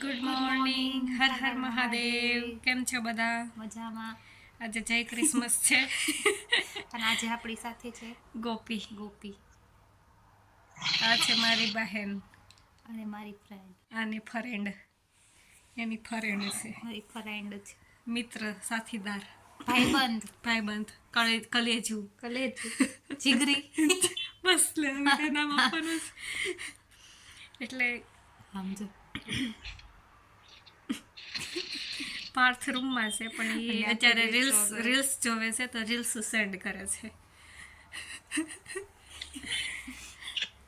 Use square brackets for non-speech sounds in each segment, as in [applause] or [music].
Good morning Har Har Mahadev કેમ છો બધા? મજામાં. આજે જય ક્રિસમસ છે. [laughs] અને આજે આપણી સાથે છે ગોપી. ગોપી. આ છે મારી બહેન. અને મારી ફ્રેન્ડ આને ફરેન્ડ. એની ફરેન્ડ છે. મારી ફ્રેન્ડ છે મિત્ર સાથીદાર. ભાઈબંધ. ભાઈબંધ. કલે કલેજુ. કલેજ. [laughs] જીગરી. બસ લે [laughs] નામ આપવાનું એટલે સમજો પાર્થ રૂમમાં છે પણ એ અત્યારે રીલ્સ રીલ્સ જોવે. છે તો રીલ્સ સેન્ડ કરે છે.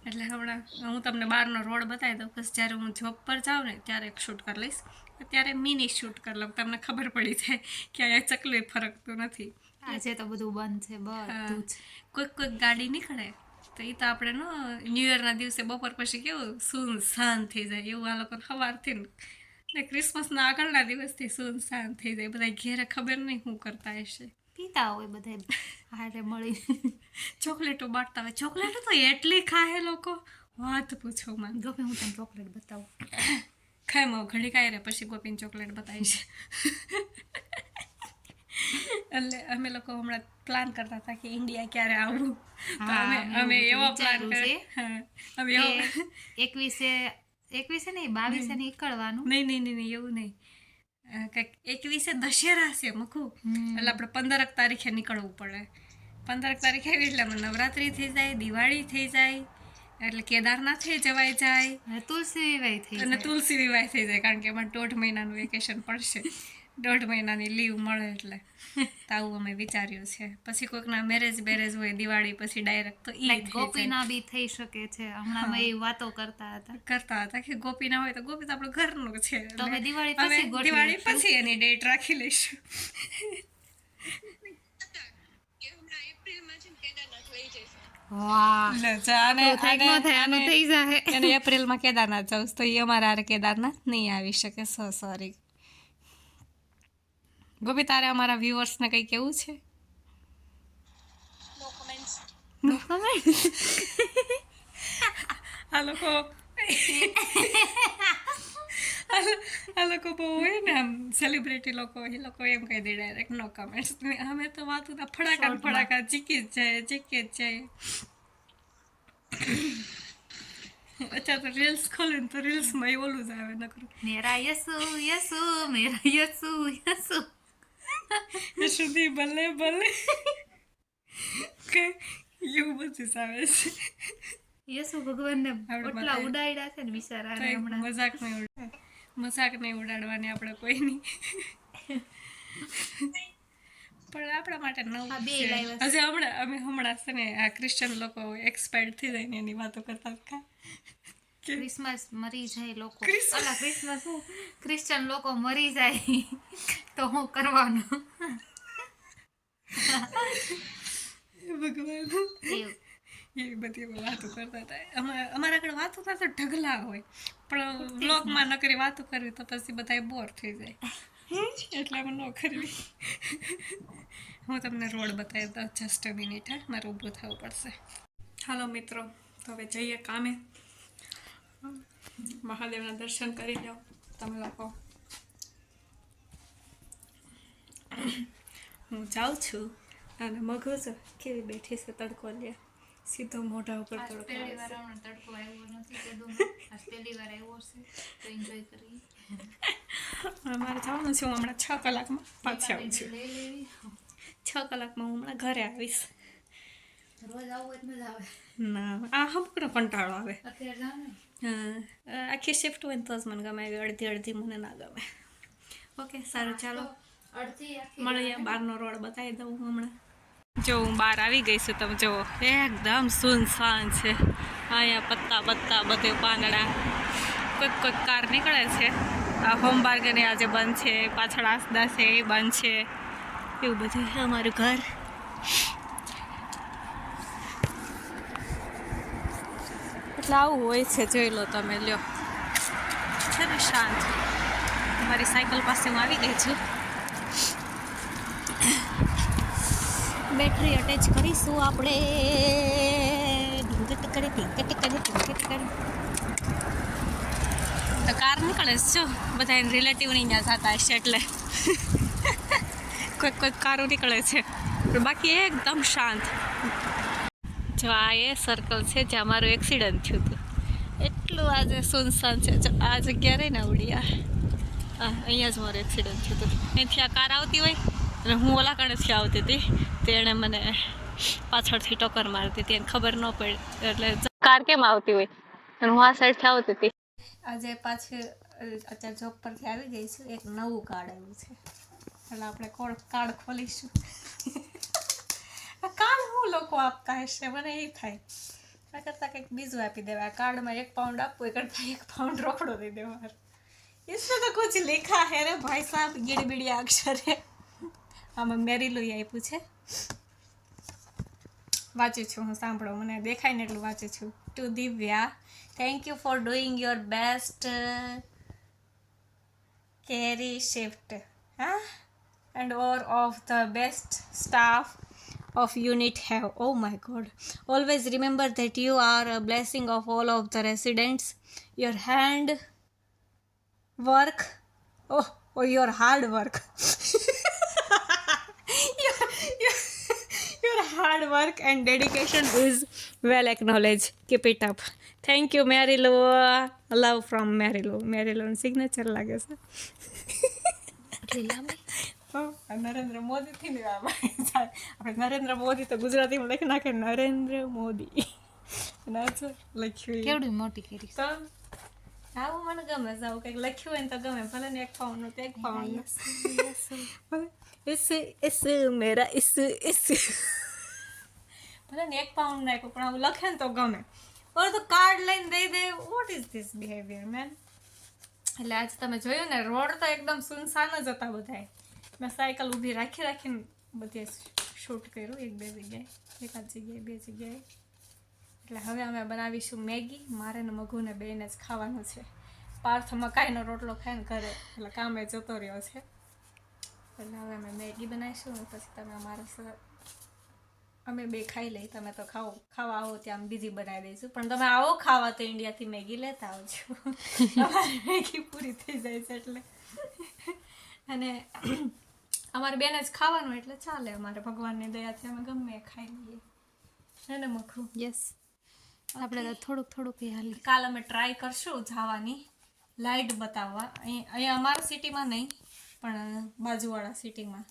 એટલે હમણાં હું તમને બહારનો રોડ બતાવી દઉં બસ જ્યારે હું જોબ પર જાઉં ને ત્યારે એક શૂટ કરી લઈશ. અત્યારે મિની શૂટ કરી લઉં તમને ખબર પડી જાય કે અહીંયા ચકલી ફરકતું નથી. આજે તો બધું બંધ છે બધું જ. કોઈક કોઈક ગાડી નીકળે તો એ તો આપણે નો ન્યૂ ઇયરના દિવસે બપોર પછી કેવું સુન શાંત થઈ જાય એવું આ લોકો સવારથી ને ક્રિસમસના આગળના દિવસથી સૂન શાંત થઈ જાય. બધા ઘેરે ખબર નહીં શું કરતા હશે. પીતા હોય બધા હારે મળી ચોકલેટો બાંટતા હોય. ચોકલેટો તો એટલી ખાય લોકો. વાત પૂછો માં ગમે હું તને ચોકલેટ બતાવું. ખાયમાં ઘડી કાંઈ રે પછી ગોપીને ચોકલેટ બતાવીશ. એટલે અમે લોકો હમણાં પ્લાન કરતા હતા કે ઇન્ડિયા ક્યારે આવવું. તો અમે એવો પ્લાન કર્યો. છે. અમે એકવીસે એકવીસે નહીં બાવીસે નીકળવાનું નહીં નહીં નહીં એવું નહીં. કંઈક એકવીસે દશેરા છે મકુ. એટલે આપણે પંદરક તારીખે નીકળવું પડે. પંદરક તારીખે આવી એટલે નવરાત્રી થઈ જાય દિવાળી થઈ જાય એટલે કેદારનાથ જવાય જાય. તુલસી વિવાહ થઈ અને તુલસી વિવાહ થઈ જાય કારણ કે એમાં દોઢ મહિનાનું વેકેશન પડશે. દોઢ મહિનાની લીવ મળે એટલે. તો આવું અમે વિચાર્યું છે. પછી કોઈકના મેરેજ બેરેજ હોય દિવાળી પછી ડાયરેક્ટ તો ઈ. ગોપીના બી થઈ શકે છે. હમણાં એ વાતો કરતા હતા. કરતા હતા કે ગોપીના હોય તો ગોપી તો આપણું ઘરનું છે. તો અમે દિવાળી પછી દિવાળી પછી એની ડેટ રાખી લઈશું. એપ્રિલમાં કેદારનાથ જવું તો એ અમારે કેદારનાથ નહીં આવી શકે. સો સોરી ગોપી તારે અમારા વ્યુઅર્સને કંઈ કેવું છે? આ લોકો આ લોકો બહુ હોય ને આમ સેલિબ્રિટી લોકો એ લોકો એમ કહી દે ડાયરેક્ટ નો કમેન્ટ્સ અમે તો વાતું ફડાકા ને ફડાકા ચીકી જ જાય ચીકી જ જાય. અચ્છા તો રીલ્સ ખોલે તો રીલ્સમાં એ ઓલું જ આવે નકરું. મેરા યસુ યસુ મેરા યસુ યસુ. સુધી ભલે ભલે કે એવું બધું આવે છે યસુ ભગવાનને ઓટલા ઉડાડ્યા છે ને બિચારા હમણાં મજાક નહીં ઉડા મજાક નહીં ઉડાડવાની આપણે કોઈની પણ આપણા માટે નવું છે. હજી હમણાં અમે હમણાં છે ને આ ક્રિશ્ચન લોકો એક્સપાયર્ડ થઈ જાય ને એની વાતો કરતા હતા ક્રિસમસ મરી જાય લોકો. અલા ક્રિસમસ શું? ક્રિશ્ચન લોકો મરી જાય. તો હું કરવાનું? ભગવાન. એ બધી વાતો કરતા હતા. અમારા આગળ વાતો થતા ઢગલા હોય. પણ બ્લોગમાં કરી વાતો કરવી તો પછી બધા બોર થઈ જાય. એટલે અમે ન કરવી. હું તમને રોડ બતાવી દઉં. જસ્ટ મિનિટ હા. મારે ઊભું થવું પડશે. હાલો મિત્રો તો હવે જઈએ કામે. મહાદેવના દર્શન કરી લો તમે લોકો. હું જાઉં છું અને મગજ કેવી બેઠી છે તડકો લે. સીધો મોઢા ઉપર તડકો પહેલી વાર તડકો આવ્યો નથી પહેલી વાર આવ્યો છે તો એન્જોય કરી મારે જવાનું છે હું હમણાં છ કલાકમાં પાછી આવું છું. છ કલાકમાં હું હમણાં ઘરે આવીશ. રોજ આવું તો મજા આવે. ના આ હમકનો કંટાળો આવે. અત્યારે જાવ ને. આખી શિફ્ટ હોય તો જ મને ગમે અડધી અડધી મને ના ગમે ઓકે સારું ચાલો મળીએ બહારનો રોડ બતાવી દઉં હમણાં જો હું બહાર આવી ગઈ છું તમે જુઓ એકદમ સુનસાન છે અહીંયા પત્તા પત્તા બધે પાંદડા કોઈક કોઈક કાર નીકળે છે આ હોમ બાર્ગને આજે બંધ છે પાછળ આસદા છે એ બંધ છે એવું બધું અમારું ઘર એટલે આવું હોય છે, જોઈ લો તમે, લ્યો. છે ને, શાંત. મારી સાયકલ પાસે હું આવી ગઈ છું. બેટરી અટેચ કરીશું આપણે. ઢીંગટ કરે ઢીંગટ કરે ઢીંગટ કરે. તો કાર નીકળે છે, જો. બધા રિલેટિવની ત્યાં જતા હશે એટલે. [laughs] કોઈક કોઈક કારો નીકળે છે. બાકી એકદમ શાંત. જો આ એ સર્કલ છે જ્યાં મારું એક્સિડન્ટ થયું હતું. એટલું આજે સુનસાન છે. જો આ જગ્યા રહી ને આવડી, આ. અહીંયા જ મારું એક્સિડન્ટ થયું હતું. અહીંથી આ કાર આવતી હોય અને હું ઓલા કણેથી આવતી હતી તેણે મને પાછળથી ટક્કર મારતી હતી એને ખબર ન પડી. એટલે કાર કેમ આવતી હોય? અને હું આ સાઈડથી આવતી હતી. આજે પાછી અત્યારે જોબ પરથી આવી ગઈ છું. એક નવું કાર્ડ આવ્યું છે. એટલે આપણે કોડ કાર્ડ ખોલીશું. કાર્ડ હું લોકો આપતા હશે મને એ થાય આ કરતાં કંઈક બીજું આપી દેવા આ કાર્ડમાં એક પાઉન્ડ આપવું એ કરતાં એક પાઉન્ડ રોકડો દઈ દેવા इसमें तो कुछ लिखा है रे भाई साहब गिड़ बिड़िया अक्षर है આમાં મેરી લોઈ આપ્યું છે વાંચું છું હું સાંભળો મને દેખાય ને એટલું વાંચું છું to Divya thank you for doing your best carry shift હા and or of the best staff of unit have oh my god always remember that you are a blessing of all of the residents your hand work oh, oh your hard work [laughs] your, your, your hard work and dedication is well acknowledged keep it up thank you mary lou love from mary lou mary lou signature લાગે છે નરેન્દ્ર મોદીથી ને આપણે નરેન્દ્ર મોદી તો ગુજરાતીમાં લખી નાખે નરેન્દ્ર મોદી. લખ્યું કેવડી મોટી કરી. તો આવું મને ગમે છે આવું કંઈક લખ્યું હોય ને તો ગમે ભલે ને એક પાઉન્ડનું તો એક પાઉન્ડનું ઇસ ઇસ મેરા ઇસ ઇસ ભલે ને એક પાઉન્ડ નાખ્યું પણ આવું લખે ને તો ગમે. ઓર તો કાર્ડ લઈને દઈ દે what is this behaviour man એટલે આજ તમે જોયું ને રોડ તો એકદમ સુનસાન જ હતા બધાય. મેં સાયકલ ઊભી રાખી રાખીને બધે શૂટ કર્યું એક બે જગ્યાએ એકાદ જગ્યાએ બે જગ્યાએ એટલે હવે અમે બનાવીશું મેગી મારે ને મગુને બેને જ ખાવાનું છે. પાર્થ મકાઈનો રોટલો ખાઈને ઘરે એટલે કામે જતો રહ્યો છે. એટલે હવે અમે મેગી બનાવીશું ને પછી તમે અમારા અમે બે ખાઈ લઈ તમે તો ખાઓ ખાવા આવો ત્યાં બીજી બનાવી દઈશું. પણ તમે આવો ખાવા તો ઇન્ડિયાથી મેગી લેતા આવજો. [laughs] મેગી પૂરી થઈ જાય છે એટલે. અને અમારે બેને જ ખાવાનું એટલે ચાલે અમારે ભગવાનની દયાથી અમે ગમે ખાઈ લઈએ. હે ને મખું યસ આપણે તો થોડુંક થોડુંક હાલી કાલ અમે ટ્રાય કરશું જવાની. લાઇટ બતાવવા. અહીં અહીંયા અમારા સિટીમાં નહીં પણ બાજુવાળા સિટીમાં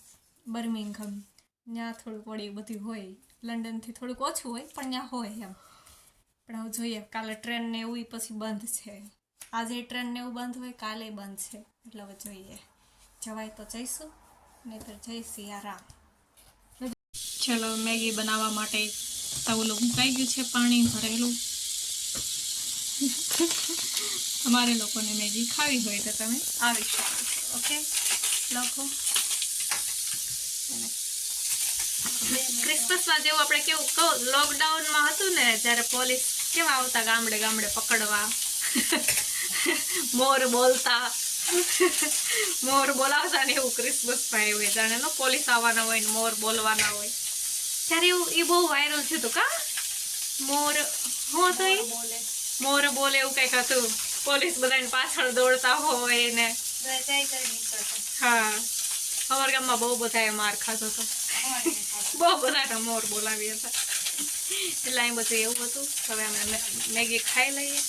બર્મિંગહમ ત્યાં થોડુંક વળી બધું હોય. લંડનથી થોડુંક ઓછું હોય પણ ત્યાં હોય એમ. પણ હવે જોઈએ કાલે ટ્રેન ને એવું પછી બંધ છે. આજે ટ્રેન ને એવું બંધ હોય કાલે બંધ છે. એટલે હવે જોઈએ. જવાય તો જઈશું. નહીતર જય સિયારામ. ચલો મેગી બનાવવા માટે તવલું મુકાઈ ગયું છે પાણી ભરેલું. અમારે લોકોને મેગી ખાવી હોય તો તમે આવી શકો ઓકે? લોકો ક્રિસમસમાં જેવું આપણે કેવું કહો લોકડાઉનમાં હતું ને, જ્યારે પોલીસ કેવા આવતા ગામડે ગામડે પકડવા, [laughs] મોર બોલતા. [laughs] મોર બોલાવતા ને એવું ક્રિસમસમાં એવું હોય જાણે નો પોલીસ આવવાના હોય ને મોર બોલવાના હોય. ત્યારે એવું એ બહુ વાયરલ થયું હતું કા? મોર હું તો ઈ? મોર બોલે. એવું કંઈક હતું. પોલીસ બધાને પાછળ દોડતા હોય ને. હા. અમારા ગામમાં બહુ બધાએ માર ખાધો હતો. બહુ બધાને મોર બોલાવી હતા. એટલે અહીં બધું એવું હતું. હવે અમે મેગી ખાઈ લઈએ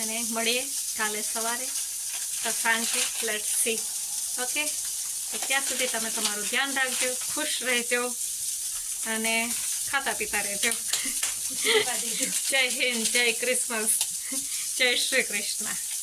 અને મળીએ કાલે સવારે. તો સાંજે લેટ સી ઓકે તો ત્યાં સુધી તમે તમારું ધ્યાન રાખજો. ખુશ રહેજો. અને ખાતા પીતા રહેજો. [laughs] જય હિન્દ જય ક્રિસમસ. જય શ્રી કૃષ્ણ.